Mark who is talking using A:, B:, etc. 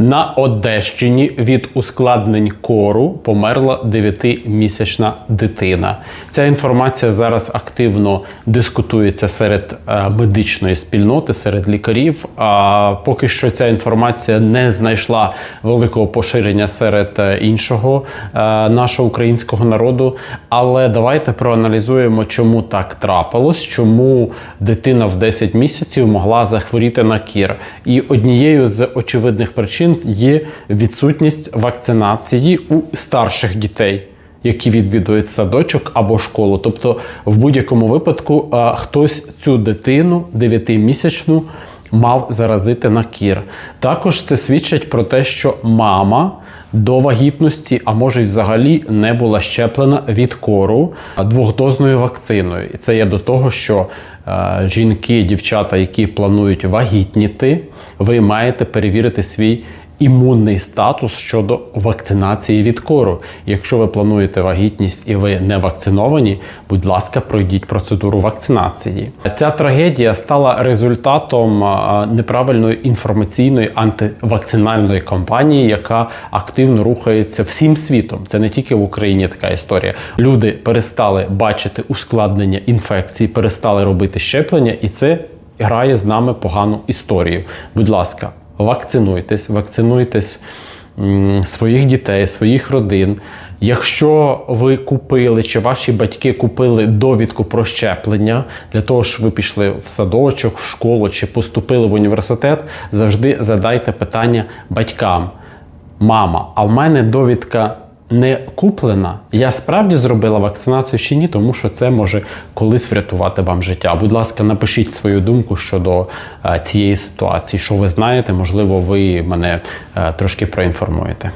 A: На Одещині від ускладнень кору померла 9-місячна дитина. Ця інформація зараз активно дискутується серед е, медичної спільноти, серед лікарів. А поки що ця інформація не знайшла великого поширення серед е, іншого е, нашого українського народу. Але давайте проаналізуємо, чому так трапилось, чому дитина в 10 місяців могла захворіти на кір. І однією з очевидних причин є відсутність вакцинації у старших дітей. Які відвідують садочок або школу. Тобто, в будь-якому випадку а, хтось цю дитину 9-місячну мав заразити на кір. Також це свідчить про те, що мама до вагітності, а може й взагалі не була щеплена від кору двохдозною вакциною. І це є до того, що е, жінки, дівчата, які планують вагітніти, ви маєте перевірити свій імунний статус щодо вакцинації від кору. Якщо ви плануєте вагітність і ви не вакциновані, будь ласка, пройдіть процедуру вакцинації. Ця трагедія стала результатом неправильної інформаційної антивакцинальної кампанії, яка активно рухається всім світом. Це не тільки в Україні така історія. Люди перестали бачити ускладнення інфекції, перестали робити щеплення, і це грає з нами погану історію. Будь ласка, вакцинуйтесь, вакцинуйтесь своїх дітей, своїх родин. Якщо ви купили чи ваші батьки купили довідку про щеплення для того, щоб ви пішли в садочок, в школу чи поступили в університет, завжди задайте питання батькам: мама, а в мене довідка не куплена. Я справді зробила вакцинацію чи ні, тому що це може колись врятувати вам життя. Будь ласка, напишіть свою думку щодо е, цієї ситуації. Що ви знаєте, можливо, ви мене е, трошки проінформуєте.